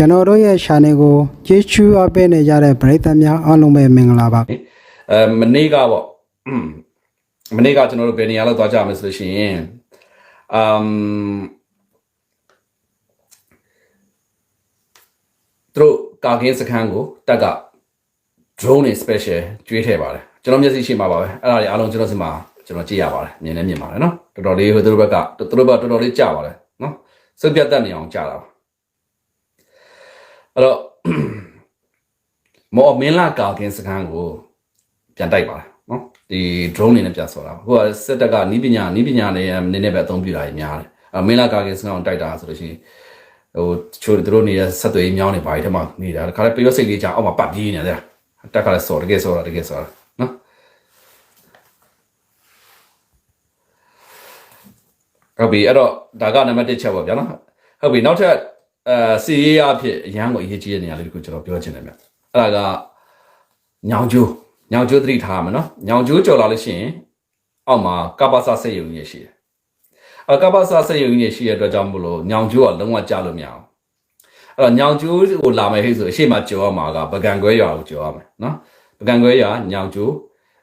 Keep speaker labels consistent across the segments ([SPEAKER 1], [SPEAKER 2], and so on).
[SPEAKER 1] ကျွန်တော်တို့ရဲ့ channel ကိုကြည့်ချူအပ်ပေးနေကြတဲ့ပရိသတ်များအားလုံးပဲမင်္ဂလာပါ
[SPEAKER 2] အဲမနေ့ကပေါ့อืมမနေ့ကကျွန်တော်တို့ဘယ်နေရာလောက်သွားကြမလဲဆိုလို့ရှိရင်အမ်သူတို့ကာကင်းစခန်းကိုတက်က drone နဲ့ special ကျွေးထည့်ပါတယ်ကျွန်တော်မျက်စိရှိမှာပါပဲအဲ့ဒါတွေအားလုံးကျွန်တော်စီမှာကျွန်တော်ကြည့်ရပါတယ်မြင်လည်းမြင်ပါတယ်နော်တော်တော်လေးဟိုသူတို့ဘက်ကသူတို့ဘက်တော်တော်လေးကြာပါတယ်နော်စုပ်ပြတ်တတ်နေအောင်ကြာတာပါ အဲ့တော့မော်မင်းလာကာကင်းစခန်းကိုပြန်တိုက်ပါတယ်နော်ဒီ drone နေနဲ့ပြန်ဆော်တာဟိုကစစ်တပ်ကနီးပညာနီးပညာနဲ့နည်းနည်းပဲအသုံးပြုတာကြီးများတယ်အမင်းလာကာကင်းစခန်းကိုတိုက်တာဆိုလို့ရှိရင်ဟိုချိုးသူတို့နေတဲ့ဆက်သွယ်ရေးမြောင်းနေပါဒီထက်မှနေတာခါလေးပျော့စိတ်လေးကြာအောက်မှာပတ်ပြေးနေတယ်တက်ကလည်းဆော်တကယ်ဆော်တာတကယ်ဆော်တာနော်ဟုတ်ပြီအဲ့တော့ဒါကနံပါတ်1ချက်ပေါ့ဗျာနော်ဟုတ်ပြီနောက်ထပ် အဲစီရေးအဖြစ်အရန်ကိုအရေးကြီးတဲ့နေရာလေးတခုကျွန်တော်ပြောချင်တယ်ဗျအဲ့ဒါကညောင်ကျိုးညောင်ကျိုးသတိထားမှာနော်ညောင်ကျိုးကြော်လာလို့ရှိရင်အောက်မှာကပ္ပစစိတ်ယုံကြီးရှိတယ်အဲကပ္ပစစိတ်ယုံကြီးရှိတဲ့အတွက်ကြောင့်မလို့ညောင်ကျိုးကလုံးဝကြားလို့မရအောင်အဲ့တော့ညောင်ကျိုးကိုလာမယ်ဟဲ့ဆိုအရှိမကြော်ရမှာကပကံခွဲရွာကိုကြော်ရမယ်နော်ပကံခွဲရွာညောင်ကျိုး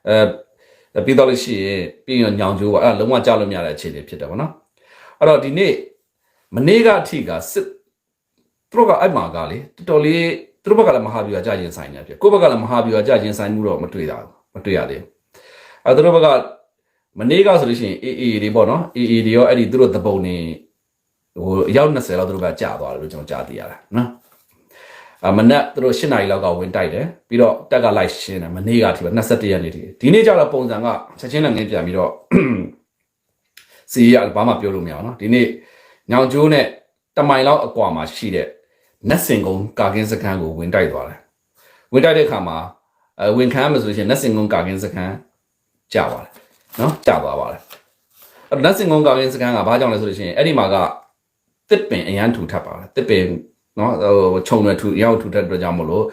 [SPEAKER 2] အဲပြီးတော့လို့ရှိရင်ပြီးရင်ညောင်ကျိုးကအဲ့ဒါလုံးဝကြားလို့မရတဲ့အခြေအနေဖြစ်တယ်ဗောနော်အဲ့တော့ဒီနေ့မနေ့ကအထိကစစ် သူတို့ကအဲ့မှာကလေတော်တော်လေးသူတို့ဘက်ကလည်းမဟာဗျူဟာကြာရင်ဆိုင်နေဖြစ်ကိုယ့်ဘက်ကလည်းမဟာဗျူဟာကြာရင်ဆိုင်မှုတော့မတွေ့တာဘူးမတွေ့ရသေးဘူးအဲ့သူတို့ဘက်ကမနေ့ကဆိုလို့ရှိရင် AA တွေပေါ့နော် AA တွေရောအဲ့ဒီသူတို့တပုံနေဟိုအယောက်20လောက်သူတို့ကကြာသွားတယ်လို့ကျွန်တော်ကြားသိရတာနော်အမနက်သူတို့8နာရီလောက်ကဝင်တိုက်တယ်ပြီးတော့တက်ကလိုက်ရှင်းတယ်မနေ့ကထိပဲ21ရက်နေ့ထိဒီနေ့ကျတော့ပုံစံကချက်ချင်းလည်းငင်းပြန်ပြီးတော့စီရဘာမှပြောလို့မရအောင်နော်ဒီနေ့ညောင်ကျိုးနဲ့တမိုင်လောက်အကွာမှာရှိတဲ့ နတ်စင်ကုန်းကာကင်းစခန်းကိုဝင်တိုက်သွားတယ်ဝင်တိုက်တဲ့အခါမှာအဲဝင်ခမ်းမှာဆိုလို့ရှိရင်နတ်စင်ကုန်းကာကင်းစခန်းကြာသွားတယ်နော်ကြာသွားပါတယ်အဲ့နတ်စင်ကုန်းကာကင်းစခန်းကဘာကြောင့်လဲဆိုလို့ရှိရင်အဲ့ဒီမှာကတစ်ပင်အရန်ထူထပ်ပါတယ်တစ်ပင်နော်ဟိုခြုံရထူရောက်ထူထပ်တဲ့အတွက်ကြောင့်မလို့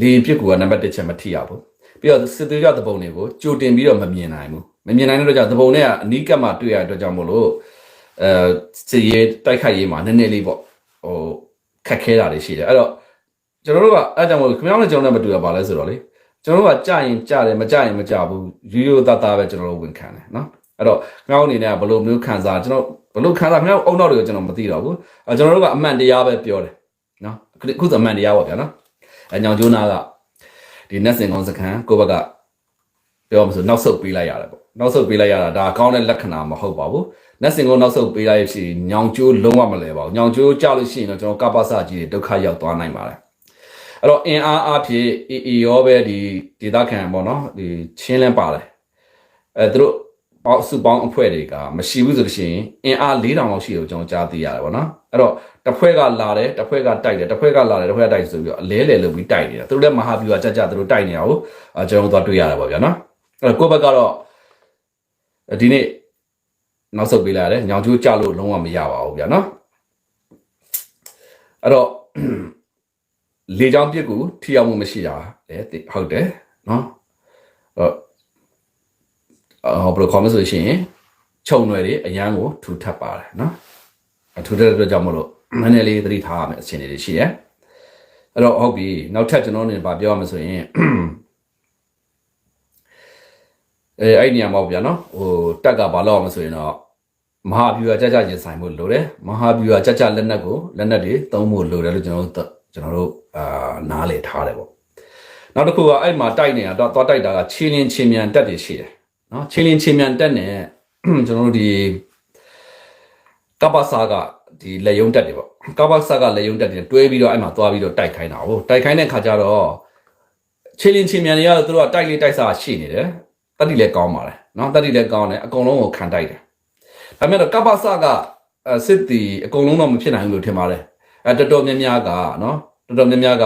[SPEAKER 2] လေပြစ်ကူကနံပါတ်1ချက်မထိရဘူးပြီးတော့စစ်သေးရတဲ့ပုံတွေကိုကြိုတင်ပြီးတော့မမြင်နိုင်ဘူးမမြင်နိုင်တဲ့အတွက်ကြောင့်သဘုံနဲ့ကအနီးကပ်မှတွေ့ရတဲ့အတွက်ကြောင့်မလို့အဲစစ်ရေးတိုက်ခိုက်ရေးမှာနည်းနည်းလေးပေါ့ဟို ခက်ခဲတာတွေရှိတယ်အဲ့တော့ကျွန်တော်တို့ကအဲ့ကြောင့်မလို့ခင်ဗျားတို့ကျွန်တော်နဲ့မတူရပါလဲဆိုတော့လေကျွန်တော်တို့ကကြာရင်ကြာတယ်မကြာရင်မကြာဘူးရိုးရိုးသားသားပဲကျွန်တော်တို့ဝင်ခံတယ်နော်အဲ့တော့ခင်ဗျားတို့အနေနဲ့ဘယ်လိုမျိုးခံစားကျွန်တော်ဘယ်လိုခံစားခင်ဗျားတို့အုံနောက်တွေကိုကျွန်တော်မသိတော့ဘူးအဲကျွန်တော်တို့ကအမှန်တရားပဲပြောတယ်နော်အခုဆိုအမှန်တရားပေါ့ဗျာနော်အဲညောင်ကျိုးနာကဒီနတ်စင်ကောင်းစခန်းကိုဘက်ကပြောမှဆိုနောက်ဆုတ်ပေးလိုက်ရတယ်ပေါ့နောက်ဆုတ်ပေးလိုက်ရတာဒါကောင်းတဲ့လက္ခဏာမဟုတ်ပါဘူး နတ်စင်ကောနောက်ဆုတ်ပေးလိုက်ရှိညောင်ကျိုးလုံးဝမလဲပါဘူးညောင်ကျိုးကြလို့ရှိရင်တော့ကျွန်တော်ကပ္ပစကြီးတွေဒုက္ခရောက်သွားနိုင်ပါတယ်အဲ့တော့အင်အားအဖြစ်အေအေရောပဲဒီဒေသခံပေါ့နော်ဒီချင်းလန်းပါတယ်အဲသူတို့ပေါစုပေါင်းအဖွဲ့တွေကမရှိဘူးဆိုလို့ရှိရင်အင်အား4000လောက်ရှိတယ်ကျွန်တော်ကြားသိရတယ်ပေါ့နော်အဲ့တော့တစ်ဖွဲ့ကလာတယ်တစ်ဖွဲ့ကတိုက်တယ်တစ်ဖွဲ့ကလာတယ်တစ်ဖွဲ့ကတိုက်ဆိုပြီးတော့အလဲလဲလုပ်ပြီးတိုက်နေတာသူတို့လည်းမဟာဗျူဟာကြကြသူတို့တိုက်နေတာကိုကျွန်တော်တို့တွေ့ရတယ်ပေါ့ဗျာနော်အဲ့တော့ကိုယ့်ဘက်ကတော့ဒီနေ့ နောက်ဆုတ်ပေးလိုက်ရတယ်ညောင်ကျိုးကြလို့လုံးဝမရပါဘူးဗျာနော်အဲ့တော့လေချောင်းပြစ်ကူထိရောက်မှုမရှိတာလေဟုတ်တယ်နော်အဲ့ဟောဘယ်လိုခေါ်မလဲဆိုရှင်ခြုံရွယ်တွေအရန်ကိုထူထပ်ပါတယ်နော်အထူထပ်တဲ့အတွက်ကြောင့်မလို့နည်းနည်းလေးသတိထားရမယ်အခြေအနေတွေရှိတယ်အဲ့တော့ဟုတ်ပြီနောက်ထပ်ကျွန်တော်နေပါပြောရမယ်ဆိုရင် အဲအဲ့နေရာမှာဗျာနော်ဟိုတက်ကဘာလို့အောင်မဆိုရင်တော့မဟာဗျူဟာကြကြရင်ဆိုင်ဖို့လိုတယ်မဟာဗျူဟာကြကြလက်နက်ကိုလက်နက်တွေသုံးဖို့လိုတယ်လို့ကျွန်တော်တို့ကျွန်တော်တို့အာနားလေထားတယ်ပေါ့နောက်တစ်ခုကအဲ့မှာတိုက်နေတာတော့သွားတိုက်တာကချင်းလင်းချင်းမြန်တက်တွေရှိတယ်နော်ချင်းလင်းချင်းမြန်တက်နေကျွန်တော်တို့ဒီကပ္ပစာကဒီလက်ယုံတက်တွေပေါ့ကပ္ပစာကလက်ယုံတက်တွေတွဲပြီးတော့အဲ့မှာသွားပြီးတော့တိုက်ခိုင်းတာဟုတ်တိုက်ခိုင်းတဲ့ခါကျတော့ချင်းလင်းချင်းမြန်တွေကတော့သူတို့ကတိုက်လေးတိုက်စားရှိနေတယ် တတိလည်းကောင်းပါတယ်နော်တတိလည်းကောင်းတယ်အကုန်လုံးကိုခံတိုက်တယ်ဒါပေမဲ့တော့ကပ္ပစာကစစ်တီအကုန်လုံးတော့မဖြစ်နိုင်ဘူးလို့ထင်ပါတယ်အဲတော်တော်များများကနော်တော်တော်များများက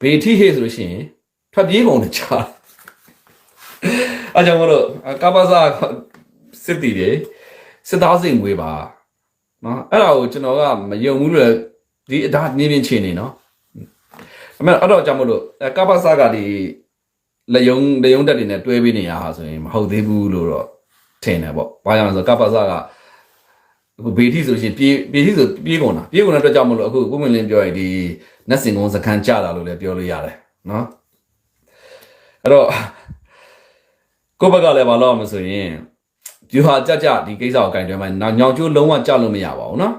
[SPEAKER 2] ဘေထိဟေ့ဆိုလို့ရှိရင်ထွက်ပြေးကုန်တယ်ချာအဲကြောင့်မလို့ကပ္ပစာစစ်တီတွေစစ်သားစိတ်မွေးပါနော်အဲ့ဒါကိုကျွန်တော်ကမယုံဘူးလို့ဒီအဒါနေပြင်းချင်နေနော်အမေအဲ့တော့ကြောင့်မလို့ကပ္ပစာကဒီ လက်ယုံလက်ယုံတက်တွေနဲ့တွဲပြီးနေရဟာဆိုရင်မဟုတ်သေးဘူးလို့တော့ထင်တယ်ပေါ့။ဘာကြောင့်လဲဆိုတော့ကပ္ပစကအခုဘေတီဆိုလို့ရှိရင်ပြေးဘေတီဆိုပြေးကုန်တာပြေးကုန်တဲ့အတွက်ကြောင့်မလို့အခုကိုမင်းလင်းပြောရင်ဒီနတ်စင်ကုန်းစခန်းကြတာလို့လည်းပြောလို့ရတယ်နော်အဲ့တော့ကိုယ့်ဘက်ကလည်းမလုပ်အောင်ဆိုရင်ဒီဟာကြကြဒီကိစ္စကိုကင်တွဲမှာညောင်ကျိုးလုံးဝကြလို့မရပါဘူးနော်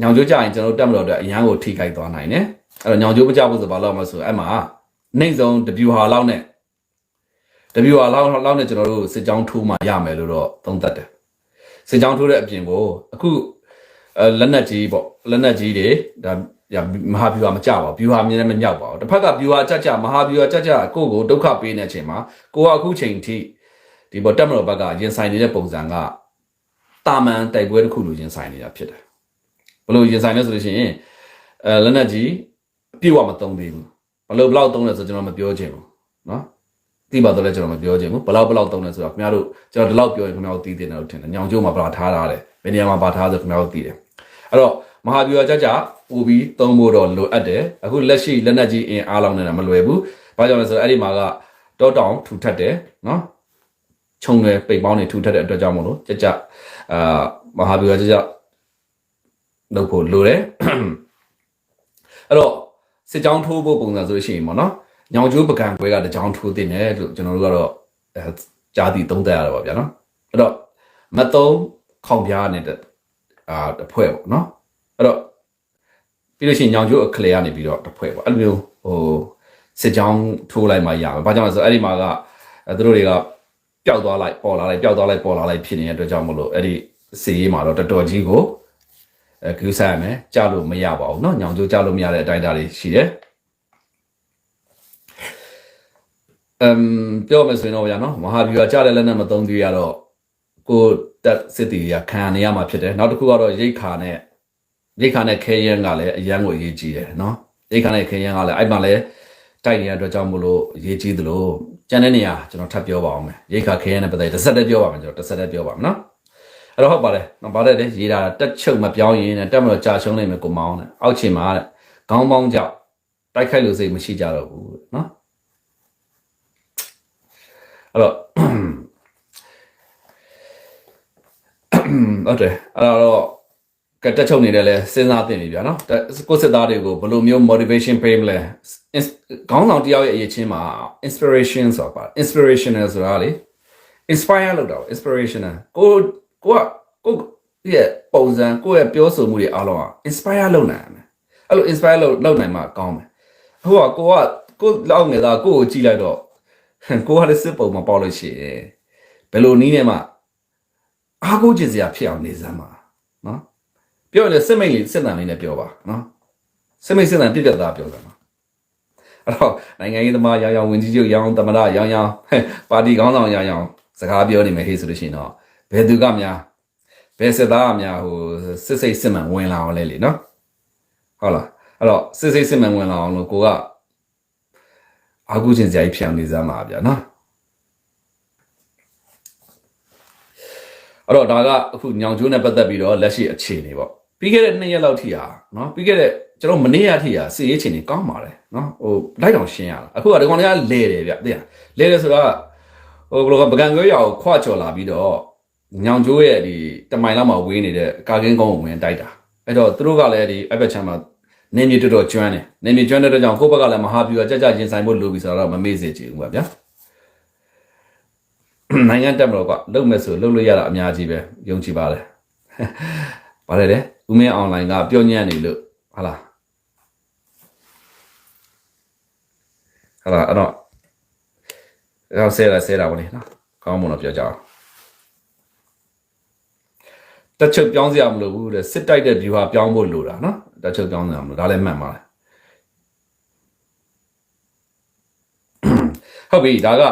[SPEAKER 2] ညောင်ကျိုးကြရင်ကျွန်တော်တက်မလို့အတွက်အရန်ကိုထိခိုက်သွားနိုင်တယ်အဲ့တော့ညောင်ကျိုးမကြဘူးဆိုဘာလို့မဆိုအဲ့မှာနှိမ့်ဆုံးတပြူဟာလောက်နဲ့ တပြူဟာလောက်လောက်နဲ့ကျွန်တော်တို့စစ်ကြောင်းထိုးမှရမယ်လို့တော့သုံးသပ်တယ် စစ်ကြောင်းထိုးတဲ့အပြင်ကိုအခုအဲလက်နက်ကြီးပေါ့လက်နက်ကြီးတွေဒါရမဟာဗျူဟာမကြပါဘူးဗျူဟာမြင်လည်းမမြောက်ပါဘူးတစ်ဖက်ကဗျူဟာကြကြမဟာဗျူဟာကြကြကိုယ့်ကိုဒုက္ခပေးနေတဲ့အချိန်မှာကိုကအခုချိန်ထိဒီပေါ်တက်မတော်ဘက်ကရင်ဆိုင်နေတဲ့ပုံစံကတာမန်တိုက်ပွဲတစ်ခုလိုရင်ဆိုင်နေတာဖြစ်တယ်ဘယ်လိုရင်ဆိုင်လဲဆိုလို့ရှိရင်အဲလက်နက်ကြီးအပြည့်အဝမသုံးသေးဘူးဘယ်လိုဘယ်လောက်သုံးလဲဆိုကျွန်တော်မပြောချင်ဘူးเนาะ သိပါတော့လဲကျွန်တော်မပြောချင်ဘူးဘလောက်ဘလောက်တုံးလဲဆိုတော့ခင်ဗျားတို့ကျွန်တော်ဒီလောက်ပြောရင်ခင်ဗျားတို့သိတယ်လို့ထင်တယ်ညောင်ကျိုးမှာဗလာထားထားတယ်ဘယ်နေရာမှာဗလာထားဆိုခင်ဗျားတို့သိတယ်အဲ့တော့မဟာဗျူဟာကြကြပူပြီးသုံးဖို့တော့လိုအပ်တယ်အခုလက်ရှိလက်နက်ကြီးအင်အားလောင်းနေတာမလွယ်ဘူးဘာကြောင့်လဲဆိုတော့အဲ့ဒီမှာကတောတောင်ထူထပ်တယ်နော်ခြုံတွေပိတ်ပေါင်းတွေထူထပ်တဲ့အတွက်ကြောင့်မို့လို့ကြကြအာမဟာဗျူဟာကြကြလုပ်ဖို့လိုတယ်အဲ့တော့စစ်ကြောင်းထိုးဖို့ပုံစံဆိုလို့ရှိရင်ပေါ့နော် ညောင်ကျိုးပကံခွဲကတကြောင်ထိုးတင်တယ်လို့ကျွန်တော်တို့ကတော့အဲကြားသိသုံးသပ်ရတာပါဗျာနော်အဲ့တော့မသုံးခေါင်ပြားနေတဲ့အာတစ်ဖွဲ့ပေါ့နော်အဲ့တော့ပြီးလို့ရှိရင်ညောင်ကျိုးအခလေကနေပြီးတော့တစ်ဖွဲ့ပေါ့အဲ့လိုမျိုးဟိုစစ်ကြောင်းထိုးလိုက်မှရမယ်ဘာကြောင့်လဲဆိုတော့အဲ့ဒီမှာကအဲသူတို့တွေကပျောက်သွားလိုက်ပေါ်လာလိုက်ပျောက်သွားလိုက်ပေါ်လာလိုက်ဖြစ်နေတဲ့အတွက်ကြောင့်မလို့အဲ့ဒီစီရေးမှာတော့တော်တော်ကြီးကိုအဲကူးဆိုင်ရမယ်ကြားလို့မရပါဘူးเนาะညောင်ကျိုးကြားလို့မရတဲ့အတိုင်းအတာတွေရှိတယ် အမ်ပြောမယ်ဆိုရင်တော့ဗျာနော်မဟာဗျူဟာကြားတဲ့လက်နဲ့မသုံးသေးရတော့ကိုတက်စစ်တီကခံရနေရမှာဖြစ်တယ်နောက်တစ်ခုကတော့ရိတ်ခါနဲ့ရိတ်ခါနဲ့ခဲရင်ကလည်းအရန်ကိုအရေးကြီးတယ်နော်ရိတ်ခါနဲ့ခဲရင်ကလည်းအဲ့မှာလည်းတိုက်နေတဲ့အတွက်ကြောင့်မလို့အရေးကြီးသလိုကျန်တဲ့နေရာကျွန်တော်ထပ်ပြောပါအောင်မယ်ရိတ်ခါခဲရင်နဲ့ပတ်သက်တစ်ဆက်တည်းပြောပါမယ်ကျွန်တော်တစ်ဆက်တည်းပြောပါမယ်နော်အဲ့တော့ဟုတ်ပါတယ်နော်ဗါတဲ့လေရေးတာတက်ချုပ်မပြောင်းရင်နဲ့တက်မလို့ကြာရှုံးနေမယ်ကိုမောင်းတဲ့အောက်ချင်မှာတဲ့ခေါင်းပေါင်းကြောက်တိုက်ခိုက်လို့စိတ်မရှိကြတော့ဘူးတဲ့နော် အဲ့တော့ဟုတ်တယ်အဲ့တော့ကတက်ချုပ်နေတယ်လဲစဉ်းစားသင့်ပြီဗျာနော်တက်ကိုစစ်သားတွေကိုဘယ်လိုမျိုး motivation ပေးမလဲ ins- ခေါင်းဆောင်တယောက်ရဲ့အရေးချင်းမှာ inspiration ဆိုတာပါ inspirational ဆိုတာလေ inspire လုပ်တာပေါ့ inspirational ကိုကိုကကိုရဲ့ပုံစံကိုရဲ့ပြောဆိုမှုတွေအားလုံးက inspire လုပ်နိုင်ရမယ်အဲ့လို inspire လုပ်လုပ်နိုင်မှကောင်းမယ်ဟိုကကိုကကိုလောက်နေတာကိုကိုကြည့်လိုက်တော့ ကိုကလည်းစစ်ပုံမှာပေါက်လို့ရှိရင်ဘယ်လိုနည်းနဲ့မှအားကိုးကျင်စရာဖြစ်အောင်နေစမ်းပါနော်ပြောရင်လည်းစစ်မိတ်လေးစစ်တမ်းလေးနဲ့ပြောပါနော်စစ်မိတ်စစ်တမ်းပြည့်ပြတ်သားပြောစမ်းပါအဲ့တော့နိုင်ငံရေးသမားရောင်ရောင်ဝင်ကြီးချုပ်ရောင်သမရရောင်ရောင်ဟဲ့ပါတီခေါင်းဆောင်ရောင်ရောင်စကားပြောနေမယ်ဟေးဆိုလို့ရှိရင်တော့ဘယ်သူကများဘယ်စစ်သားကများဟိုစစ်စိတ်စစ်မှန်ဝင်လာအောင်လဲလေနော်ဟုတ်လားအဲ့တော့စစ်စိတ်စစ်မှန်ဝင်လာအောင်လို့ကိုက အာကုချင်းစရာကြီးဖြစ်အောင်နေစမ်းပါဗျာနော်အဲ့တော့ဒါကအခုညောင်ကျိုးနဲ့ပတ်သက်ပြီးတော့လက်ရှိအခြေအနေပေါ့ပြီးခဲ့တဲ့နှစ်ရက်လောက်ထိဟာနော်ပြီးခဲ့တဲ့ကျွန်တော်မနေ့ရက်ထိဟာစီရေးချင်းနေကောင်းပါတယ်နော်ဟိုလိုက်တောင်ရှင်းရတာအခုကဒီကောင်တွေကလဲတယ်ဗျသိလားလဲတယ်ဆိုတော့ဟိုဘယ်လိုကပကံကွဲရအောင်ခွာချော်လာပြီးတော့ညောင်ကျိုးရဲ့ဒီတမိုင်လောက်မှာဝေးနေတဲ့ကာကင်းကုန်းကိုဝင်တိုက်တာအဲ့တော့သူတို့ကလည်းဒီအဘက်ချမ်းမှာ နေမြေတော်တော်ကျွမ်းတယ်နေမြေကျွမ်းတဲ့အတွက်ကြောင့်ကိုယ့်ဘက်ကလည်းမဟာဗျူဟာကြကြရင်ဆိုင်ဖို့လိုပြီဆိုတော့မမေ့စေချင်ဘူးပါဗျာနိုင်ငံတက်မလို့ကလုံမဲ့ဆိုလုံလို့ရတာအများကြီးပဲယုံကြည်ပါတယ်ဗါတယ်လေဦးမင်းအွန်လိုင်းကပြောညံ့နေလို့ဟာလားဟာလားအဲ့တော့အဲ့တော့ဆဲလာဆဲတာဗောလေနော်ကောင်းမွန်တော့ပြောကြအောင်တက်ချုပ်ပြောင်းစရာမလိုဘူးတဲ့စစ်တိုက်တဲ့ view ဟာပြောင်းဖို့လိုတာနော် တက်ချုပ်ပြောင်းစရာမလိုဒါလည်းမှန်ပါတယ်ဟုတ်ပြီဒါက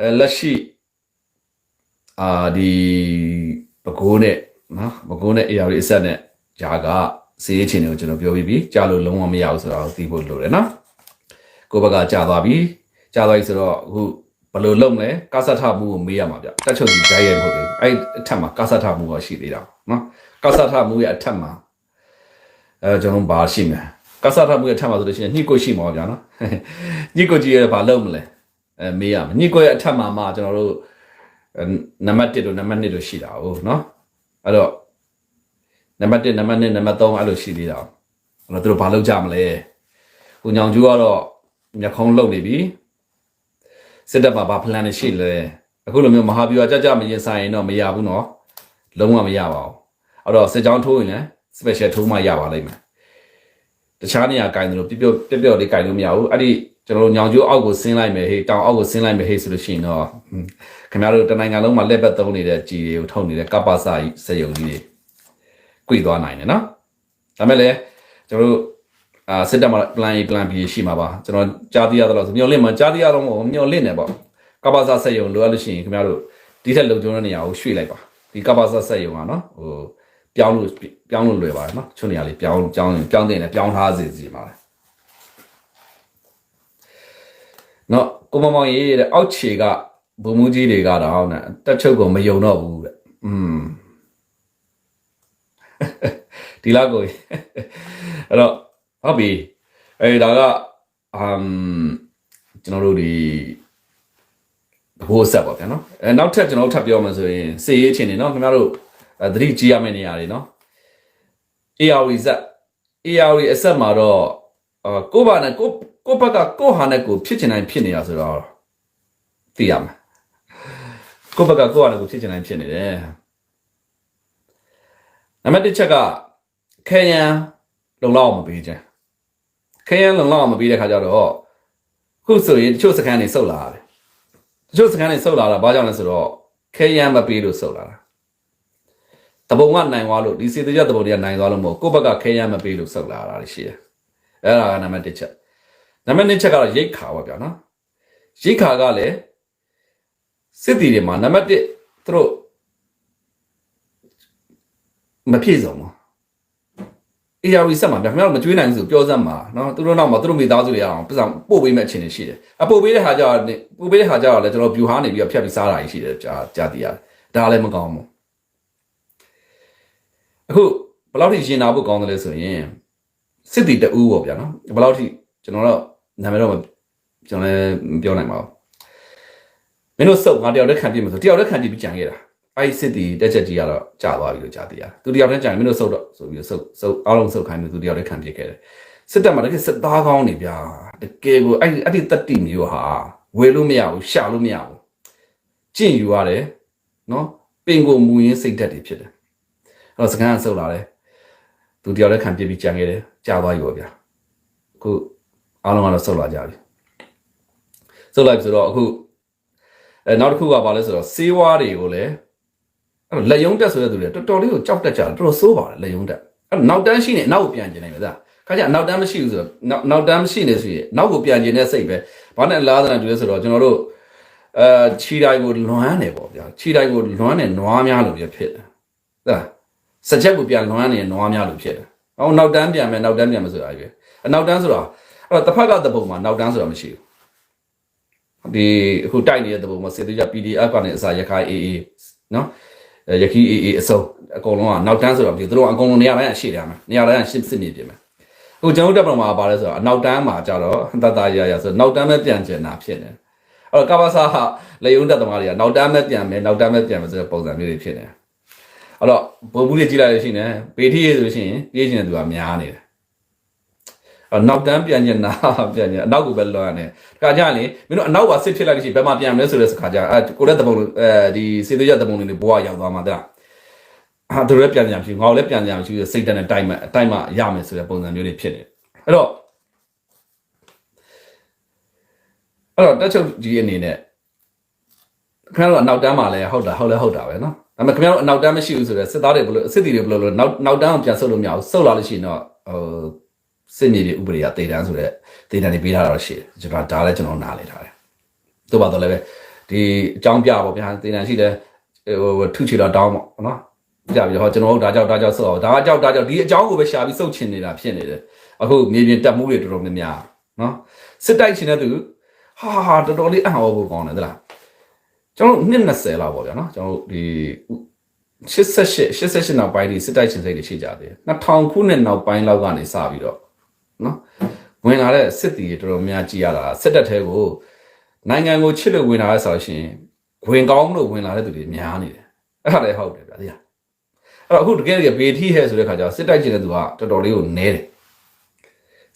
[SPEAKER 2] အဲလက်ရှိအာဒီပကိုးနဲ့နော်ပကိုးနဲ့ AR အဆက်နဲ့ဂျာကစီးရေးချင်းတွေကိုကျွန်တော်ပြောပြီးပြီကြားလို့လုံးဝမရဘူးဆိုတော့သိဖို့လိုတယ်နော်ကိုယ့်ဘက်ကကြာသွားပြီကြာသွားပြီဆိုတော့အခုဘယ်လိုလုပ်မလဲကာစထမှုကိုမေးရမှာဗျတက်ချုပ်ကြီးဂျာရဲ့ဟုတ်တယ်အဲ့အထက်မှာကာစထမှုကရှိသေးတာနော်ကာစထမှုရဲ့အထက်မှာ အဲကျွန်တော်ဘာရှိမလဲကဆာထမှုရဲ့အထက်မှာဆိုလို့ရှိရင်ညှိကိုရှိမှာဗျာနော်ညှိကိုကြီးရဲ့ဘာလုပ်မလဲအဲမေးရမယ်ညှိကိုရဲ့အထက်မှာမှကျွန်တော်တို့နံပါတ်1တို့နံပါတ်2တို့ရှိတာဟုတ်နော်အဲ့တော့နံပါတ်1နံပါတ်2နံပါတ်3အဲ့လိုရှိသေးတာအဲ့တော့တို့ဘာလုပ်ကြမလဲဟိုညောင်ကျူကတော့မျက်ခုံးလုပ်နေပြီစစ်တပ်မှာဘာ plan တွေရှိလဲအခုလိုမျိုးမဟာဗျူဟာကြကြမရင်ဆိုင်ရင်တော့မရဘူးနော်လုံးဝမရပါဘူးအဲ့တော့စစ်ကြောင်းထိုးရင်လည်း special ထိုးမှရပါလိမ့်မယ်တခြားနေရာကင်တယ်လို့ပြပြပြပြလေးကင်လို့မရဘူးအဲ့ဒီကျွန်တော်တို့ညောင်ကျိုးအောက်ကိုဆင်းလိုက်မယ်ဟေးတောင်အောက်ကိုဆင်းလိုက်မယ်ဟေးဆိုလို့ရှိရင်တော့ဟွန်းခင်ဗျားတို့တနိုင်ငံလုံးမှာလက်ပတ်သုံးနေတဲ့ကြီးတွေကိုထုတ်နေတဲ့ကပ္ပစာကြီးစက်ယုံကြီးတွေ꿰သွားနိုင်တယ်နော်ဒါမဲ့လည်းကျွန်တော်တို့အာစစ်တပ်မှာ plan A plan B ရှိမှာပါကျွန်တော်ကြားသိရတော့ဆိုမျောလင့်မှာကြားသိရတော့မဟုတ်ဘူးမျောလင့်နေပေါ့ကပ္ပစာစက်ယုံလိုအပ်လို့ရှိရင်ခင်ဗျားတို့ဒီထက်လုံခြုံတဲ့နေရာကိုရွှေ့လိုက်ပါဒီကပ္ပစာစက်ယုံကနော်ဟို ပြောင်းလို့ပြောင်းလို့လွယ်ပါတယ်နော်ချုံနေရာလေးပြောင်းပြောင်းပြောင်းတင်တယ်ပြောင်းထားစေစီမှာလေနော်ကိုမမောင်ရေးတဲ့အောက်ခြေကဘုံမူကြီးတွေကတော့နဲ့တက်ချုပ်ကိုမယုံတော့ဘူးတဲ့อืมဒီလောက်ကိုအဲ့တော့ဟုတ်ပြီအဲ့ဒါကအမ်ကျွန်တော်တို့ဒီဘိုးဆက်ပါဗျာနော်အဲနောက်ထပ်ကျွန်တော်တို့ထပ်ပြောမှဆိုရင်စေရေးချင်းနေနော်ခင်ဗျားတို့အဲ သတိကြီးရမယ့်နေရာတွေနော် ARV ဇက် ARV အဆက်မှာတော့အာကိုယ့်ဘာနဲ့ကိုယ့်ကိုယ့်ဘက်ကကိုယ့်ဟာနဲ့ကိုယ်ဖြစ်ချင်တိုင်းဖြစ်နေတာဆိုတော့သိရမှာကိုယ့်ဘက်ကကိုယ့်ဟာနဲ့ကိုယ်ဖြစ်ချင်တိုင်းဖြစ်နေတယ်နံပါတ်1ချက်ကခဲယံလုံလောက်အောင်မပေးခြင်းခဲယံလုံလောက်အောင်မပေးတဲ့ခါကျတော့ခုဆိုရင်တချို့စကန်တွေစုပ်လာတယ်တချို့စကန်တွေစုပ်လာတာဘာကြောင့်လဲဆိုတော့ခဲယံမပေးလို့စုပ်လာတာ တပုံကနိုင်သွားလို့ဒီစေတကြတပုံတွေကနိုင်သွားလို့မဟုတ်ကိုယ့်ဘက်ကခဲယံမပေးလို့စုပ်လာတာရှိတယ်အဲ့ဒါကနံပါတ်1ချက်နံပါတ်2ချက်ကတော့ရိတ်ခါပါဗျာနော်ရိတ်ခါကလည်းစစ်တီတွေမှာနံပါတ်1သူတို့မပြည့်စုံဘူး ARV ဆက်မှာဗျာခင်ဗျားတို့မကျွေးနိုင်ဘူးဆိုပြောစမ်းပါနော်သူတို့နောက်မှာသူတို့မိသားစုတွေရအောင်ပတ်စံပို့ပေးမဲ့အခြေအနေရှိတယ်အပို့ပေးတဲ့ဟာကြောင့်ပို့ပေးတဲ့ဟာကြောင့်လည်းကျွန်တော်ဗျူဟာနေပြီးတော့ဖြတ်ပြီးစားတာကြီးရှိတယ်ကြာကြာတည်ရတယ်ဒါလည်းမကောင်းဘူး အခုဘယ်လောက်ထိရင်နာဖို့ကောင်းတယ်လဲဆိုရင်စစ်တီတူပေါ့ဗျာနော်ဘယ်လောက်ထိကျွန်တော်တော့နာမည်တော့ကျွန်တော်လည်းမပြောနိုင်ပါဘူးမင်းတို့စုပ်ငါတယောက်တည်းခံပြမယ်ဆိုတယောက်တည်းခံပြပြီးကြံခဲ့တာအဲ့စစ်တီတက်ချက်ကြီးကတော့ကြာသွားပြီလို့ကြာသေးရတယ်သူတယောက်တည်းကြံမင်းတို့စုပ်တော့ဆိုပြီးစုပ်စုပ်အားလုံးစုပ်ခိုင်းလို့သူတယောက်တည်းခံပြခဲ့တယ်စစ်တပ်မှာတကယ်စစ်သားကောင်းနေဗျာတကယ်ကိုအဲ့အဲ့ဒီတက်တိမျိုးဟာဝယ်လို့မရဘူးရှာလို့မရဘူးကျင့်ယူရတယ်နော်ပင်ကိုမူရင်းစိတ်ဓာတ်တွေဖြစ်တယ် အဲ့တော့စကန်ကဆုပ်လာတယ်သူတယောက်တည်းခံပြပြီးကြံခဲ့တယ်ကြာသွားပြီပေါ့ဗျာအခုအားလုံးကတော့ဆုပ်လာကြပြီဆုပ်လိုက်ပြီဆိုတော့အခုအဲနောက်တစ်ခုကဘာလဲဆိုတော့စေးဝါးတွေကိုလည်းအဲ့တော့လက်ယုံတက်ဆိုတဲ့သူတွေတော်တော်လေးကိုကြောက်တတ်ကြတယ်တော်တော်စိုးပါတယ်လက်ယုံတက်အဲ့တော့နောက်တန်းရှိနေနောက်ကိုပြန်ကျင်နိုင်မယ်သားခါကျနောက်တန်းမရှိဘူးဆိုတော့နောက်နောက်တန်းမရှိနေဆိုရင်နောက်ကိုပြန်ကျင်တဲ့စိတ်ပဲဘာနဲ့လားသနာတူလဲဆိုတော့ကျွန်တော်တို့အဲခြီတိုင်းကိုလွမ်းနေပေါ့ဗျာခြီတိုင်းကိုလွမ်းနေနွားများလို့ပြဖြစ်တယ်သား စကြက်ကိုပြန်လွမ်းနေနွားများလို့ဖြစ်တယ်ဟောနောက်တန်းပြန်မယ်နောက်တန်းပြန်မယ်ဆိုတာကြီးပဲအနောက်တန်းဆိုတာအဲ့တော့တစ်ဖက်ကတပုံမှာနောက်တန်းဆိုတာမရှိဘူးဒီအခုတိုက်နေတဲ့တပုံမှာစေတကြ PDF ကနေအစာရခိုင် AA နော်အဲရခိုင် AA အစုံအကုန်လုံးကနောက်တန်းဆိုတော့ဒီသူတို့ကအကုန်လုံးနေရာတိုင်းရှေ့တယ်မှာနေရာတိုင်းရှင်းစစ်နေပြင်မယ်အခုကျွန်တော်တို့တက်ပုံမှာပါလဲဆိုတော့အနောက်တန်းမှာကြတော့တတရရဆိုနောက်တန်းပဲပြန်ကျင်တာဖြစ်နေအဲ့တော့ကဘာစာဟာလေယုံတက်သမားတွေကနောက်တန်းပဲပြန်မယ်နောက်တန်းပဲပြန်မယ်ဆိုတဲ့ပုံစံမျိုးတွေဖြစ်နေ အဲ့တော့ဘိုးဘူးတွေကြည့်လိုက်လို့ရှိရင်ပေထီရဆိုရှင်ပြေးချင်တဲ့သူကများနေတယ်အနောက်တန်းပြန်ကျင်တာပြန်ကျင်အနောက်ကိုပဲလွှမ်းရတယ်။ဒါကြရင်လေမင်းတို့အနောက်ပါစစ်ဖြစ်လိုက်လို့ရှိရင်ဘယ်မှာပြန်မလဲဆိုတဲ့ခါကျအဲကိုရက်တပုံအဲဒီစေသွေးရတပုံတွေဘွားရောက်သွားမှာတဲ့။ဟာတို့လည်းပြန်ပြန်ဖြစ်ငါလည်းပြန်ပြန်ဖြစ်စိတ်တက်နဲ့တိုက်မှတိုက်မှရမယ်ဆိုတဲ့ပုံစံမျိုးတွေဖြစ်နေ။အဲ့တော့အဲ့တော့တက်ချုပ်ကြီးအနေနဲ့ခင်ဗျားတို့အနောက်တန်းမှာလည်းဟုတ်တာဟုတ်လဲဟုတ်တာပဲနော်။ ဒါပေမဲ့ခင်ဗျားတို့အနောက်တန်းမရှိဘူးဆိုတော့စစ်သားတွေဘလို့စစ်တီတွေဘလို့လို့နောက်နောက်တန်းကိုပြန်ဆုတ်လို့မရဘူး။ဆုတ်လာလို့ရှိရင်တော့ဟိုစစ်မြေပြည်ဥပဒေကတေတန်းဆိုတဲ့တေတန်းတွေပေးထားတာတော့ရှိတယ်ကျွန်တော်ဒါလည်းကျွန်တော်နားလည်ထားတယ်သို့ပါတော့လည်းပဲဒီအကြောင်းပြပေါ့ဗျာတေတန်းရှိတယ်ဟိုထုချီတော့တောင်းပေါ့နော်ကြပြီဟောကျွန်တော်တို့ဒါကြောက်ဒါကြောက်ဆော့ဒါကကြောက်ဒါကြောက်ဒီအကြောင်းကိုပဲရှာပြီးစုပ်ချင်နေတာဖြစ်နေတယ်အခုမြေပြင်တက်မှုတွေတော်တော်များများနော်စစ်တိုက်ချင်တဲ့သူဟာဟာတော်တော်လေးအံ့ဩဖို့ကောင်းတယ်သလား ကျွန်တော်နှစ်20လောက်ပေါ့ဗျာနော်ကျွန်တော်ဒီ88 88နောက်ပိုင်းဒီစစ်တိုက်ချင်စိတ်တွေရှိကြတယ်2000ခုနှစ်နောက်ပိုင်းလောက်ကနေစပြီးတော့နော်ဝင်လာတဲ့စစ်တီတွေတော်တော်များကြည်ရတာစစ်တပ်ထဲကိုနိုင်ငံကိုချစ်လို့ဝင်လာတဲ့ဆိုလို့ရှိရင်ဝင်ကောင်းလို့ဝင်လာတဲ့သူတွေများနေတယ်အဲ့ဒါလည်းဟုတ်တယ်ဗျာဒီဟာအဲ့တော့အခုတကယ်တကယ်ဘေထီဟဲဆိုတဲ့ခါကျတော့စစ်တိုက်ချင်တဲ့သူကတော်တော်လေးကိုနဲတယ်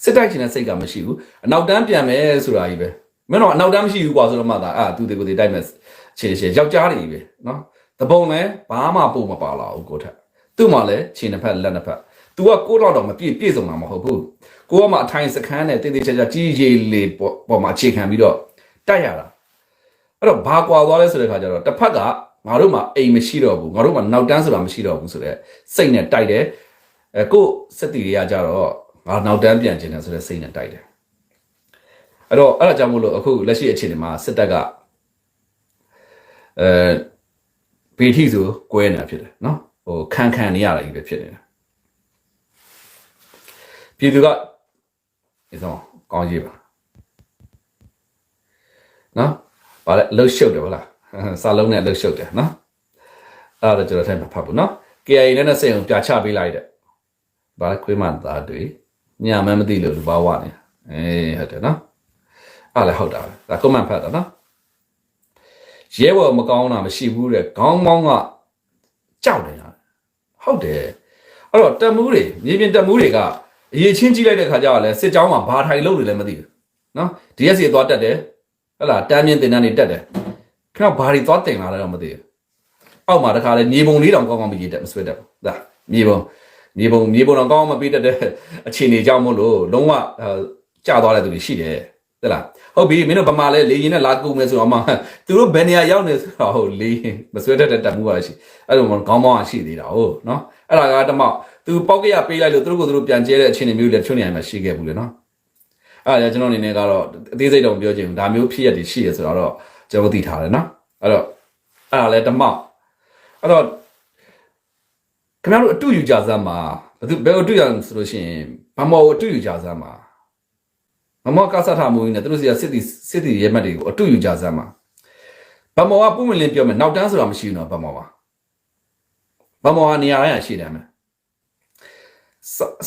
[SPEAKER 2] စစ်တိုက်ချင်တဲ့စိတ်ကမရှိဘူးအနောက်တန်းပြန်မယ်ဆိုတာကြီးပဲမင်းတော့အနောက်တန်းမရှိဘူးကွာဆိုတော့မှသာအာသူတွေကိုယ်တွေတိုက်မယ် ခြေခြေယောက်ျားတွေကြီးပဲနော်တပုံလဲဘာမှပို့မပါလာဘူးကိုထက်သူ့မှာလဲခြေနှစ်ဖက်လက်နှစ်ဖက် तू ကကိုတော့တော့မပြည့်ပြည့်စုံတာမဟုတ်ဘူးကိုကမှအထိုင်စခန်းနဲ့တည်တည်ချာချာကြီးကြီးလေးပေါ်ပေါ်မှာအခြေခံပြီးတော့တိုက်ရတာအဲ့တော့ဘာကွာသွားလဲဆိုတဲ့ခါကျတော့တစ်ဖက်ကငါတို့မှအိမ်မရှိတော့ဘူးငါတို့မှနောက်တန်းဆိုတာမရှိတော့ဘူးဆိုတော့စိတ်နဲ့တိုက်တယ်အဲကိုစက်တီတွေကကြတော့ငါနောက်တန်းပြန်ကျင်တယ်ဆိုတဲ့စိတ်နဲ့တိုက်တယ်အဲ့တော့အဲ့ဒါကြောင့်မို့လို့အခုလက်ရှိအခြေအနေမှာစစ်တပ်က အဲဘေထီဆိုကွဲနေတာဖြစ်တယ်နော်ဟိုခံခံနေရတာကြီးပဲဖြစ်နေတယ်ပြည်သူကဒီတော့ကောင်းကြီးပါနော်ဗါလဲလှုပ်ရှုပ်တယ်ဗလားစာလုံးနဲ့လှုပ်ရှုပ်တယ်နော်အဲ့ဒါကျွန်တော်ထဲမှာဖတ်ဘူးနော် KIA နဲ့စိတ်အောင်ပြချပေးလိုက်တဲ့ဗါလဲခွေးမသားတွေညမမသိလို့လူဘာဝနေအေးဟုတ်တယ်နော်အဲ့လည်းဟုတ်တာပဲဒါကွန်မန့်ဖတ်တာနော် ရဲဘော်မကောင်းတာမရှိဘူးတဲ့ခေါင်းမောင်းကကြောက်တယ်ညာဟုတ်တယ်အဲ့တော့တက်မှုတွေမြေပြင်တက်မှုတွေကအရေးချင်းကြီးလိုက်တဲ့ခါကျတော့လဲစစ်ကြောင်းမှာဘာထိုင်လို့လဲမသိဘူးနော် DSC သွားတက်တယ်ဟဲ့လားတမ်းမြင့်တင်တန်းနေတက်တယ်ခင်ဗျဘာတွေသွားတင်လာလဲတော့မသိဘူးအောက်မှာတခါလဲမြေပုံလေးတောင်ကောင်းကောင်းမရေးတက်မဆွဲတက်ဘူးဒါမြေပုံမြေပုံမြေပုံတောင်ကောင်းကောင်းမပေးတတ်တဲ့အခြေအနေကြောင့်မို့လို့လုံးဝကြာသွားတဲ့သူတွေရှိတယ် ဟဲ့လားဟုတ်ပြီမင်းတို့ဗမာလဲလေရင်နဲ့လာကုန်မယ်ဆိုတော့မှသူတို့ဘယ်နေရာရောက်နေဆိုတော့ဟုတ်လေမဆွဲတတ်တဲ့တက်မှုပါရှိအဲ့လိုမှခေါင်းမောင်းရှိသေးတာဟုတ်နော်အဲ့ဒါကတမောက်သူပေါက်ကရပေးလိုက်လို့သူတို့ကိုသူတို့ပြန်ကျဲတဲ့အခြေအနေမျိုးတွေချွတ်နေရမှာရှိခဲ့ဘူးလေနော်အဲ့ဒါကျွန်တော်အနေနဲ့ကတော့အသေးစိတ်တော့မပြောချင်ဘူးဒါမျိုးဖြစ်ရည်ရှိရဆိုတော့ကျွန်တော်သိထားတယ်နော်အဲ့တော့အဲ့ဒါလဲတမောက်အဲ့တော့ခင်ဗျားတို့အတူယူကြစမ်းမှာဘယ်သူဘယ်အတူရဆိုလို့ရှိရင်ဘာမောအတူယူကြစမ်းမှာ မမောကစားထားမှုနဲ့သူတို့စီကစစ်တီစစ်တီရဲမတ်တွေကိုအတူယူကြစမ်းမှာဘာမောကပုံမလင်းပြောမယ်နောက်တန်းဆိုတာမရှိဘူးနော်ဘာမောပါဘာမောကနေရာရရှိတယ်မယ်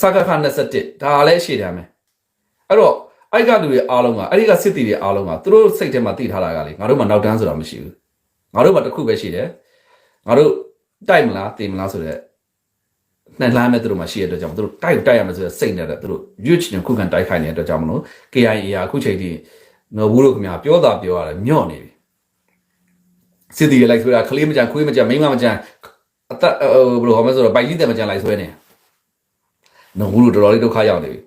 [SPEAKER 2] စကခ21ဒါလည်းရှေ့တမ်းမယ်အဲ့တော့အဲ့ကလူတွေအားလုံးကအဲ့ဒီကစစ်တီတွေအားလုံးကသူတို့စိတ်ထဲမှာသိထားတာကလေငါတို့မှနောက်တန်းဆိုတာမရှိဘူးငါတို့မှတစ်ခုပဲရှိတယ်ငါတို့တိုက်မလားတင်မလားဆိုတော့ နှစ်လမ်းမဲ့သူတို့မှရှိရတဲ့အတွက်ကြောင့်သူတို့တိုက်တိုက်ရမယ်ဆိုတဲ့စိတ်နဲ့သူတို့ရွတ်ချင်ခုခံတိုက်ခိုင်းနေတဲ့အတွက်ကြောင့်မလို့ KIA ကအခုချိန်ထိနော်ဘူးတို့ခင်ဗျာပြောတာပြောရတယ်ညော့နေပြီစစ်တီတွေလိုက်ဆိုတာခလေးမကြံခွေးမကြံမိန်းမမကြံအသက်ဟိုဘယ်လိုဟောမလဲဆိုတော့ဘိုက်ကြီးတယ်မကြံလိုက်ဆွဲနေနော်ဘူးလို့တော်တော်လေးဒုက္ခရောက်နေပြီ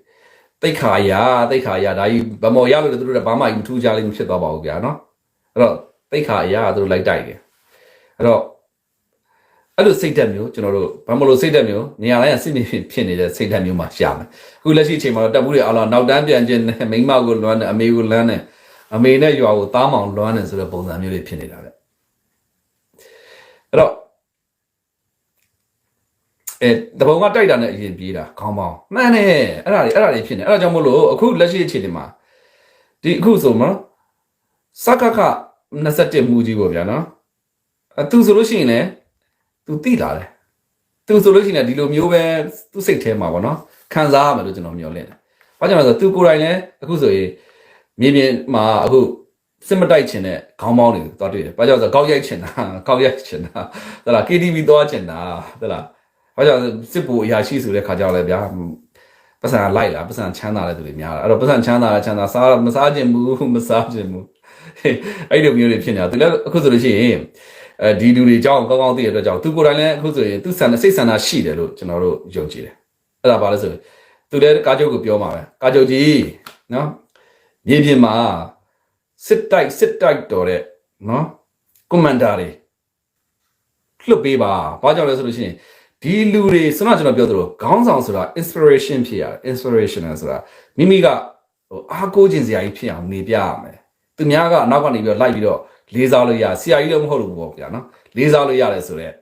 [SPEAKER 2] တိတ်ခါရတိတ်ခါရဒါကြီးဗမော်ရလို့လည်းသူတို့ကဘာမှမထူးကြလိမ့်မဖြစ်သွားပါဘူးဗျာနော်အဲ့တော့တိတ်ခါရသူတို့လိုက်တိုက်တယ်အဲ့တော့ အဲ့လိုစိတ်ဓာတ်မျိုးကျွန်တော်တို့ဘာမလို့စိတ်ဓာတ်မျိုးနေရာတိုင်းကစိတ်နေဖြစ်နေတဲ့စိတ်ဓာတ်မျိုးမှာရှာမယ်အခုလက်ရှိအချိန်မှာတော့တပ်မှုတွေအားလုံးနောက်တန်းပြန်ခြင်းနဲ့မိန်းမကိုလွမ်းတယ်အမေကိုလွမ်းတယ်အမေနဲ့ရွာကိုသားမောင်လွမ်းတယ်ဆိုတဲ့ပုံစံမျိုးတွေဖြစ်နေတာဗျအဲ့တော့အဲတပုံကတိုက်တာနဲ့အရင်ပြေးတာခေါင်းပေါင်းမှန်တယ်အဲ့ဒါတွေအဲ့ဒါတွေဖြစ်နေအဲ့ဒါကြောင့်မို့လို့အခုလက်ရှိအခြေအနေမှာဒီအခုဆိုမနော်စကခ27မူကြီးပေါ့ဗျာနော်အဲသူဆိုလို့ရှိရင်လည်း သူတိလာတယ်သူဆိုလို့ရှိရင်လည်းဒီလိုမျိုးပဲသူစိတ်ထဲမှာပေါ့နော်ခံစားရမယ်လို့ကျွန်တော်မျှော်လင့်တယ်ဘာကြောင့်လဲဆိုတော့သူကိုယ်တိုင်လည်းအခုဆိုရင်မြေပြင်မှာအခုစစ်မတိုက်ချင်တဲ့ခေါင်းပေါင်းတွေသွားတွေ့တယ်ဘာကြောင့်လဲဆိုတော့ကောက်ရိုက်ချင်တာကောက်ရိုက်ချင်တာဟဲ့လား KTV သွားချင်တာဟဲ့လားဘာကြောင့်လဲစစ်ဘူအရာရှိဆိုတဲ့ခါကြောင့်လဲဗျာပတ်စံလိုက်လာပတ်စံချမ်းသာတဲ့သူတွေများလာအဲ့တော့ပတ်စံချမ်းသာတဲ့ချမ်းသာစားမစားခြင်းဘူးမစားခြင်းဘူးအဲ့ဒီလိုမျိုးတွေဖြစ်နေတာသူလည်းအခုဆိုလို့ရှိရင် အဲဒီလူတွေအကြောင်းကောင်းကောင်းသိရတဲ့အတွက်ကြောင့်သူကိုယ်တိုင်လည်းအခုဆိုရင်သူဆန္ဒစိတ်ဆန္ဒရှိတယ်လို့ကျွန်တော်တို့ယုံကြည်တယ်အဲ့ဒါဘာလဲဆိုရင်သူလည်းကားချုပ်ကိုပြောမှာပဲကားချုပ်ကြီးနော်မြေပြင်မှာစစ်တိုက်စစ်တိုက်တော်တဲ့နော်ကွန်မန်ဒါတွေလွတ်ပေးပါဘာကြောင့်လဲဆိုလို့ရှိရင်ဒီလူတွေစမကျွန်တော်ပြောသလိုခေါင်းဆောင်ဆိုတာ inspiration ဖြစ်ရတယ် inspirational ဆိုတာမိမိကဟိုအားကိုးခြင်းစရာကြီးဖြစ်အောင်နေပြရမယ်သူများကအနောက်ကနေပြီးတော့လိုက်ပြီးတော့ လေးစားလို့ရဆရာကြီးလည်းမဟုတ်လို့ပေါ့ဗျာနော်လေးစားလို့ရတယ်ဆိုတော့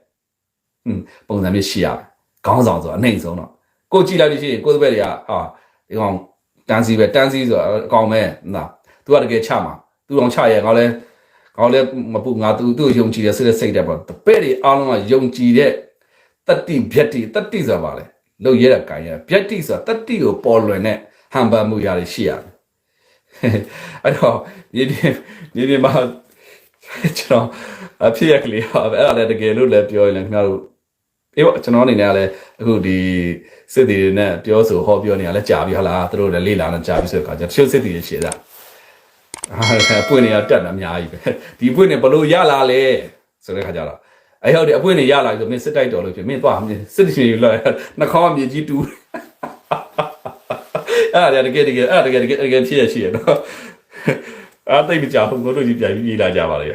[SPEAKER 2] ဟွန်းပုံစံမျိုးရှိရမယ်ခေါင်းဆောင်ဆိုတာအနှိမ့်ဆုံးတော့ကိုကြည့်လိုက်လို့ရှိရင်ကိုယ်တပည့်တွေကဟာဒီကောင်တန်းစီပဲတန်းစီဆိုတာအကောင်ပဲနော်သူကတကယ်ချမှာသူအောင်ချရဲငါလည်းငါလည်းမပူငါသူသူ့ယုံကြည်တဲ့စိတ်စိတ်တဲ့ပေါ့တပည့်တွေအားလုံးကယုံကြည်တဲ့တတ္တိဗျက်တိတတ္တိဆိုတာပါလေလို့ရတဲ့ကံရဗျက်တိဆိုတာတတ္တိကိုပေါ်လွင်တဲ့ဟန်ပမှုရရှိရတယ်အဲ့တော့ဒီဒီဒီဒီမှာ ကျွန်တော်အဖြစ်ရကလေးဟာအဲ့ဒါလည်းတကယ်လို့လည်းပြောရင်လည်းခင်ဗျားတို့အေးပေါ့ကျွန်တော်အနေနဲ့ကလည်းအခုဒီစစ်တီတွေနဲ့ပြောဆိုဟောပြောနေရလဲကြာပြီဟုတ်လားသူတို့လည်းလေးလာနေကြာပြီဆိုတော့ခါကျတချို့စစ်တီတွေရှေ့တာအာပွင့်နေရတက်တာအများကြီးပဲဒီပွင့်နေဘလို့ရလာလဲဆိုတဲ့ခါကျတော့အဲ့ဟုတ်တယ်အပွင့်နေရလာပြီဆိုမင်းစစ်တိုက်တော်လို့ဖြစ်မင်းသွားမင်းစစ်တီတွေလာနှာခေါင်းအမြင့်ကြီးတူအဲ့ဒါတကယ်တကယ်အဲ့ဒါတကယ်တကယ်တကယ်ဖြစ်ရရှိရနော် အဲ့တိတ်မကြဘူးငိုတို့ကြီးပြန်ပြီးပြေးလာကြပါလေ